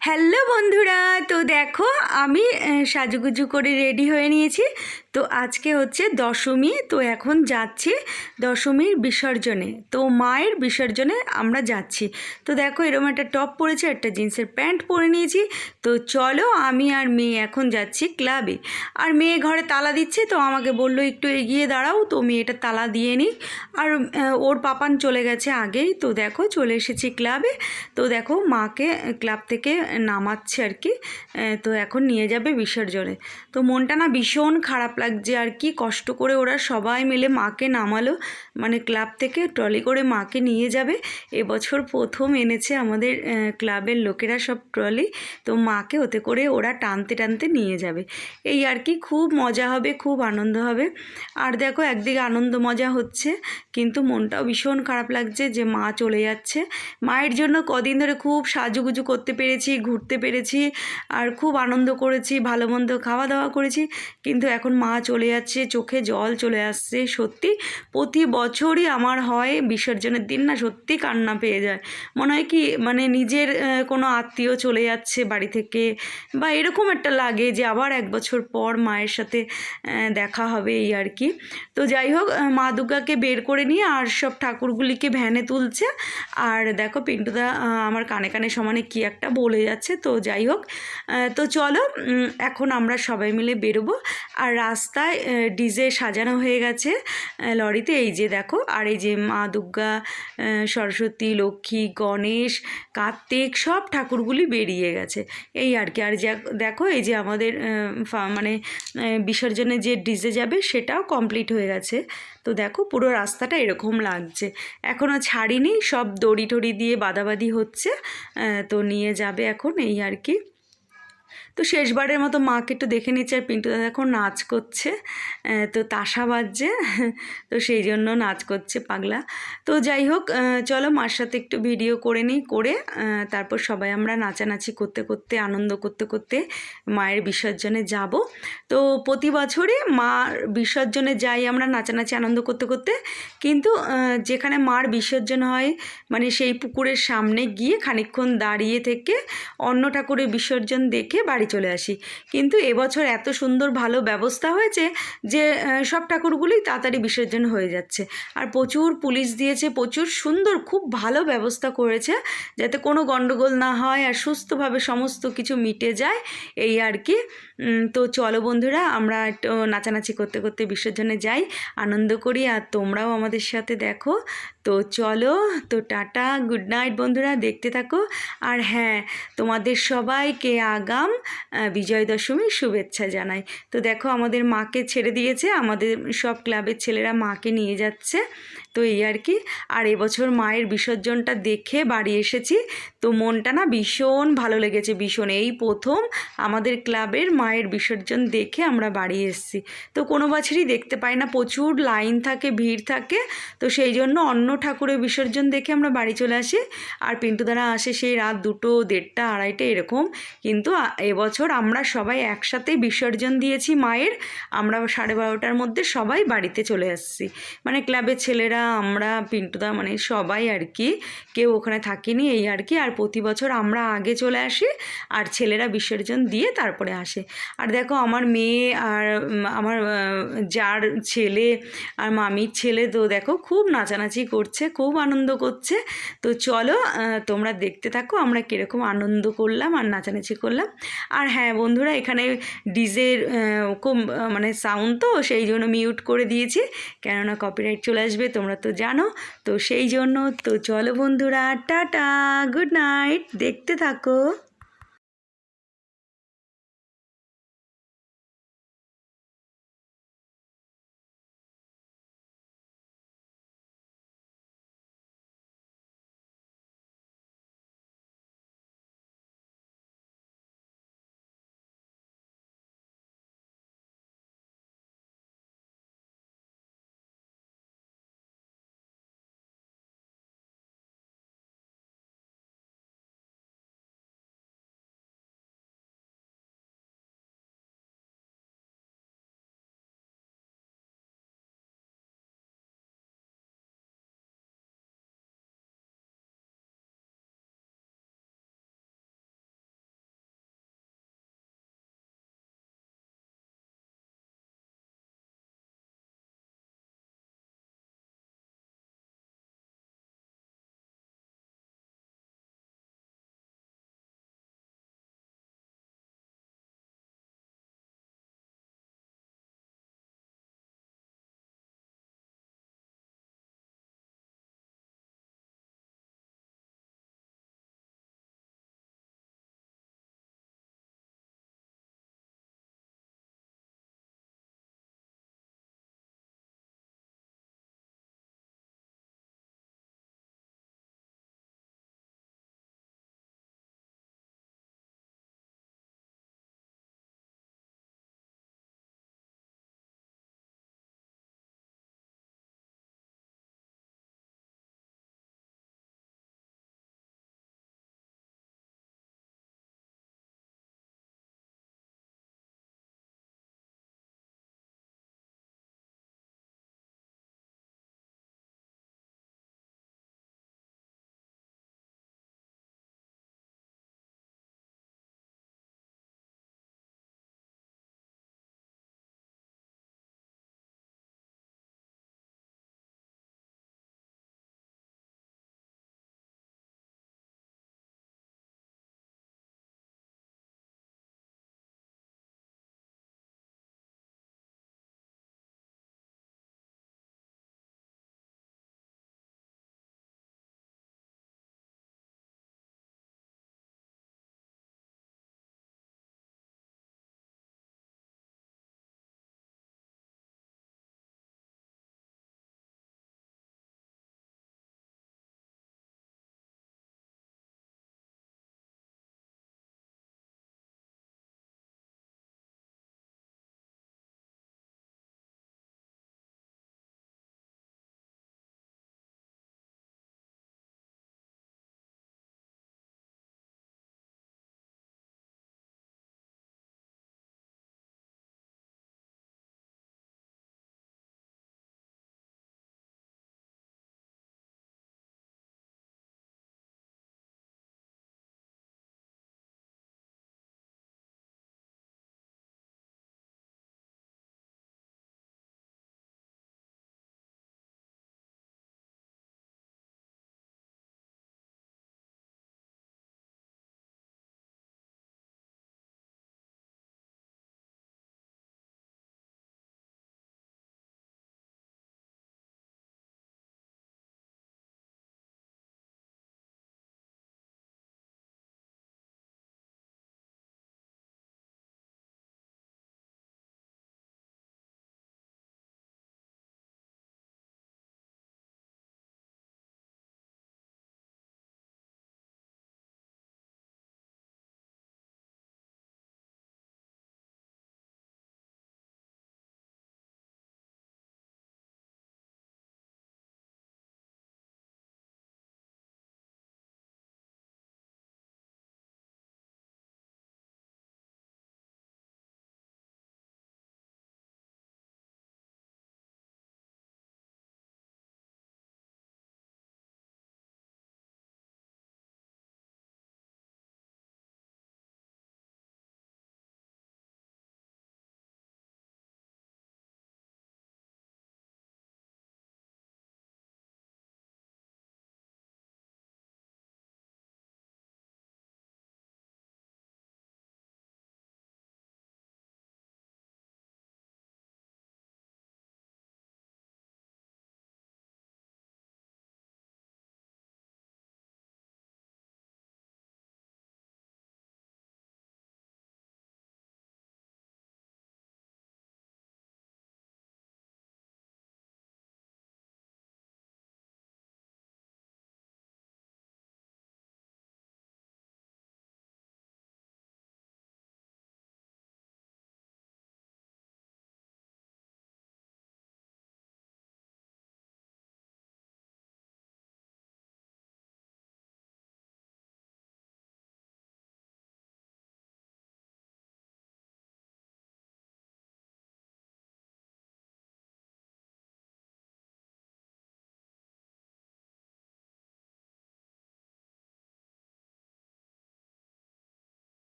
Hello বন্ধুরা তো দেখো আমি সাজুগুজু করে রেডি হয়ে নিয়েছি। তো আজকে হচ্ছে দশমী, তো এখন যাচ্ছি দশমীর বিসর্জনে। তো মায়ের বিসর্জনে আমরা যাচ্ছি। তো দেখো এরকম একটা টপ পরেছি, একটা জিন্সের প্যান্ট পরে নিয়েছি। তো চলো আমি আর মেয়ে এখন যাচ্ছি ক্লাবে আর মেয়ে ঘরে তালা দিচ্ছে, তো আমাকে বলল, একটু এগিয়ে দাঁড়াও, তো মেয়েটা তালা দিয়ে নিই আর ওর পাপান চলে গেছে আগেই। তো দেখো চলে এসেছি ক্লাবে তো দেখো মাকে ক্লাব থেকে নামাচ্ছে আর কি। তো এখন নিয়ে যাবে বিসর্জনে। তো মনটা না ভীষণ খারাপ লাগছে আর কি। কষ্ট করে ওরা সবাই মিলে মাকে নামালো। মানে ক্লাব থেকে ট্রলি করে মাকে নিয়ে যাবে। এবছর প্রথম এনেছে আমাদের ক্লাবের লোকেরা সব ট্রলি। তো মাকে ওতে করে ওরা টানতে টানতে নিয়ে যাবে। এই আর কি, খুব মজা হবে, খুব আনন্দ হবে। আর দেখো একদিকে আনন্দ মজা হচ্ছে, কিন্তু মনটাও ভীষণ খারাপ লাগছে যে মা চলে যাচ্ছে। মায়ের জন্য কদিন ধরে খুব সাজুগুজু করতে পেরেছি, ঘুরতে পেরেছি, আর খুব আনন্দ করেছি, ভালো মন্দ খাওয়া দাওয়া করেছি। কিন্তু এখন মা চলে যাচ্ছে, চোখে জল চলে আসছে। সত্যি প্রতি বছরই আমার হয় বিসর্জনের দিন না সত্যি কান্না পেয়ে যায়। মনে হয় কি মানে নিজের কোনো আত্মীয় চলে যাচ্ছে বাড়ি থেকে বা এরকম একটা লাগে যে আবার এক বছর পর মায়ের সাথে দেখা হবে এই আর কি। তো যাই হোক মা দুর্গাকে বের করে নিয়ে আর সব ঠাকুরগুলিকে ভ্যানে তুলছে। আর দেখো পিন্টুদা আমার কানে কানে সমানে কি একটা বলে যাচ্ছে। তো যাই হোক তো চলো এখন আমরা সবাই মিলে বেরোবো। আর রাস্তায় ডিজে সাজানো হয়ে গেছে লরিতে। এই যে দেখো, আর এই যে মা দুর্গা সরস্বতী, লক্ষ্মী, গণেশ, কার্তিক, সব ঠাকুরগুলি বেরিয়ে গেছে। এই আর কি। আর দেখো, এই যে আমাদের মানে বিসর্জনে যে ডিজে যাবে, সেটাও কমপ্লিট হয়ে গেছে। তো দেখো, পুরো রাস্তাটা এরকম লাগছে। এখনও ছাড়িনি, সব দড়ি টড়ি দিয়ে বাদাবাদি হচ্ছে তো নিয়ে যাবে এখন, এই আর কি। তো শেষবারের মতো মাকে একটু দেখে নিচ্ছে আর পিন্টু দাদা এখন নাচ করছে তো তাসা বাজছে, তো সেই জন্য নাচ করছে পাগলা। তো যাই হোক চলো মার সাথে একটু ভিডিও করে নিই, করে তারপর সবাই আমরা নাচানাচি করতে করতে, আনন্দ করতে করতে মায়ের বিসর্জনে যাব। তো প্রতি বছরই মার বিসর্জনে যাই আমরা নাচানাচি, আনন্দ করতে করতে, কিন্তু যেখানে মার বিসর্জন হয় মানে সেই পুকুরের সামনে গিয়ে খানিকক্ষণ দাঁড়িয়ে থেকে অন্য ঠাকুরের বিসর্জন দেখে বাড়ি চলে আসি। কিন্তু এবছর এত সুন্দর ভালো ব্যবস্থা হয়েছে যে সব ঠাকুরগুলি তাড়াতাড়ি বিসর্জন হয়ে যাচ্ছে। আর প্রচুর পুলিশ দিয়েছে, প্রচুর সুন্দর, খুব ভালো ব্যবস্থা করেছে যাতে কোনো গণ্ডগোল না হয় আর সুস্থভাবে সমস্ত কিছু মিটে যায়, এই আর কি। তো চলো বন্ধুরা, আমরা একটু নাচানাচি করতে করতে বিসর্জনে যাই, আনন্দ করি আর তোমরাও আমাদের সাথে দেখো। তো চলো, তো টাটা, গুড নাইট বন্ধুরা, দেখতে থাকো। আর হ্যাঁ তোমাদের সবাইকে আগাম বিজয় দশমীর শুভেচ্ছা জানাই। তো দেখো, আমাদের মাকে ছেড়ে দিয়েছে, আমাদের সব ক্লাবের ছেলেরা মাকে নিয়ে যাচ্ছে। তো এই আর কি। আর এবছর মায়ের বিসর্জনটা দেখে বাড়ি এসেছি। তো মনটা না ভীষণ ভালো লেগেছে, ভীষণ। এই প্রথম আমাদের ক্লাবের মায়ের বিসর্জন দেখে আমরা বাড়ি এসেছি। তো কোনো বছরই দেখতে পাই না, প্রচুর লাইন থাকে, ভিড় থাকে। তো সেই জন্য অন্য ঠাকুরের বিসর্জন দেখে আমরা বাড়ি চলে আসি। আর পিন্টু দ্বারা আসে সেই রাত দুটো, দেড়টা, আড়াইটা এরকম। কিন্তু এবছর আমরা সবাই একসাথেই বিসর্জন দিয়েছি মায়ের। আমরা সাড়ে বারোটার মধ্যে সবাই বাড়িতে চলে আসছি। মানে ক্লাবের ছেলেরা আমরা, পিন্টুদা মানে সবাই আর কি, কেউ ওখানে থাকিনি, এই আর কি। আর প্রতি বছর আমরা আগে চলে আসি, আর ছেলেরা বিসর্জন দিয়ে তারপরে আসে। আর দেখো, আমার মেয়ে আর আমার যার ছেলে আর মামির ছেলে তো দেখো, খুব নাচানাচি করছে, খুব আনন্দ করছে। তো চলো তোমরা দেখতে থাকো, আমরা কীরকম আনন্দ করলাম আর নাচানাচি করলাম। আর হ্যাঁ বন্ধুরা, এখানে ডিজের খুব মানে সাউন্ড তো, সেই জন্য মিউট করে দিয়েছি। কেননা কপিরাইট চলে আসবে তোমরা তো জানো। তো সেই জন্য তো চলো বন্ধুরা টাটা গুড নাইট দেখতে থাকো।